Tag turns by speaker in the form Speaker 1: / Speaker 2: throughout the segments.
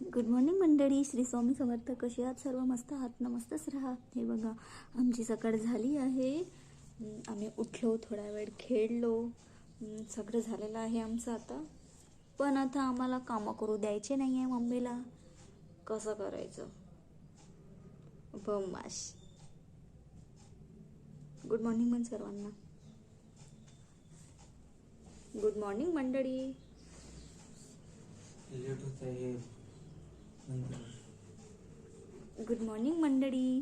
Speaker 1: Good morning मंडळी. श्री स्वामी समर्थ कशी आहात? सर्व मस्त आहात? नमस्तच मस्तच राहा. हे बघा आमची सकाळ झाली आहे. आम्ही उठलो थोडा वेळ खेळलो. सगळं झालेलं आहे आमचं आता. पण आता आम्हाला कामं करू द्यायचे नाही आहे मम्मीला. कसं करायचं? बमाश. गुड मॉर्निंग म्हण सर्वांना. गुड मॉर्निंग मंडळी.
Speaker 2: लेट होत आहे
Speaker 1: गुड मॉर्निंग मंडळी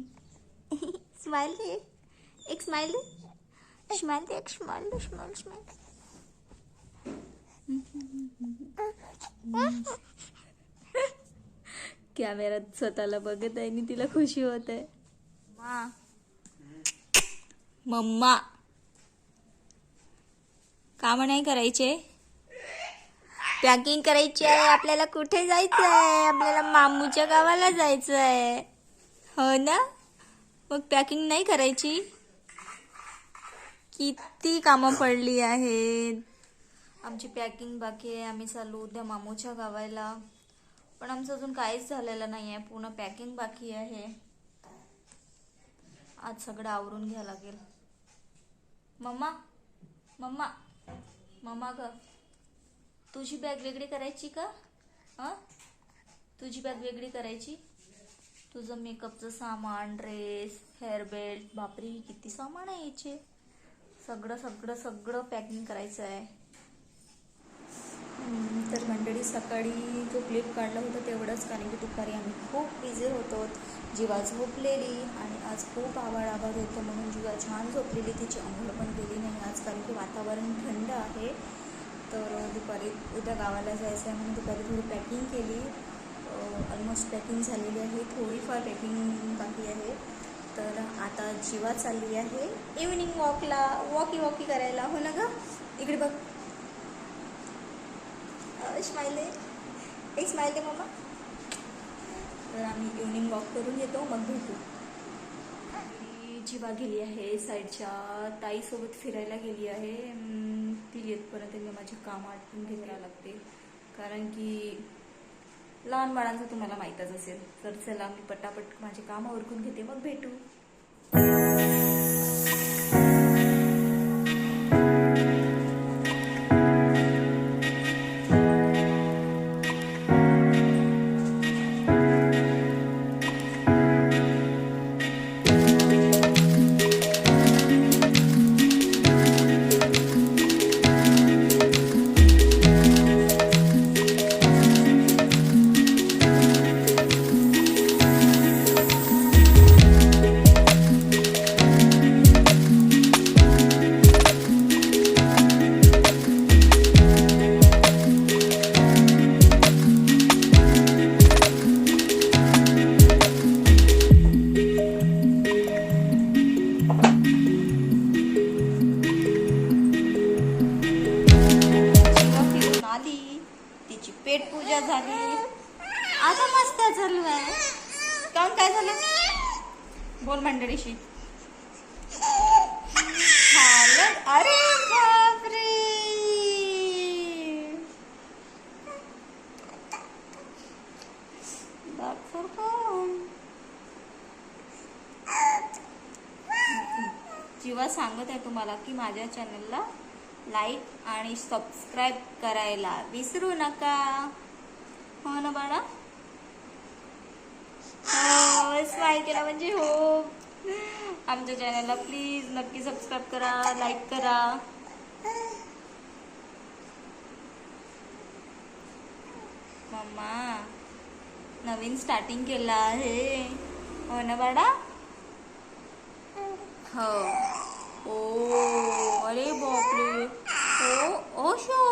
Speaker 1: स्माइल दे एक स्माइल दे स्माइल दे एक स्माइल दे स्माइल स्माइल कॅमेरात स्वतःला बघत आहे आणि तिला खुशी होत आहे. मा मम्मा काम नाही करायचे? पॅकिंग करायची आहे आपल्याला कुठे जायचं आहे आपल्याला मामूच्या गावाला जायचं आहे हो ना? मग पॅकिंग नाही करायची? किती कामं पडली आहेत. आमची पॅकिंग बाकी आहे आम्ही चालू उद्या मामूच्या गावाला. पण आमचं अजून काहीच झालेलं नाही आहे पूर्ण पॅकिंग बाकी आहे. आज सगळं आवरून घ्या लागेल. मम्मा मम्मा मम्मा ग. तुझी बॅग वेगळी करायची का? हां? तुझी बॅग वेगळी करायची? तुझं मेकअपचं सामान ड्रेस हेअर बेल्ट बापरे किती सामान आहे याचे? सगळं सगळं सगळं पॅकिंग करायचं आहे तर मंडळी सकाळी जो क्लिप काढला होता तेवढंच कारण की दुपारी आम्ही खूप बिझी होतो. जीवा झोपलेली आणि आज खूप आभाळ आभाळ होतं म्हणून जीवा छान झोपलेली. तिची अंघोळ पण गेली नाही आज कारण की वातावरण थंड आहे. तर दुपारी उद्या गावाला जायचं आहे म्हणून दुपारी थोडी पॅकिंग केली. ऑलमोस्ट पॅकिंग झालेली आहे. थोडीफार पॅकिंग बाकी आहे. तर आता जीवा चालली आहे. इव्हनिंग वॉकला वॉकी वॉकी करायला. हो ना ग? इकडे बघ. स्माईल आहे. एक स्माईल आहे मामा. तर आम्ही इव्हनिंग वॉक करून येतो. मग भेटू. जीवा गेली आहे साईडच्या ताईसोबत फिरायला गेली आहे. ती येतपर्यंत मी माझे काम आटपून घ्यायला लागते. कारण की लहान बाळांचं तुम्हाला माहीतच असेल. तर चला मी पटापट माझे काम उरकून घेते. मग भेटू. मजा झाली. आता मस्त चालू आहे काऊन काय झालं? बोल मंडळीशी. अरे बापरे! जीवा सांगत आहे तुम्हाला की माझ्या चॅनलला लाईक आणि सबस्क्राईब करायला विसरू नका. हो ना बाळा स्माईल केला म्हणजे हो. आमच्या चॅनलला प्लीज नक्की सबस्क्राईब करा लाईक करा. मम्मा नवीन स्टार्टिंग केलं आहे. हो ना बाळा? हो. ओ अरे बापरे. ओ ओ शो.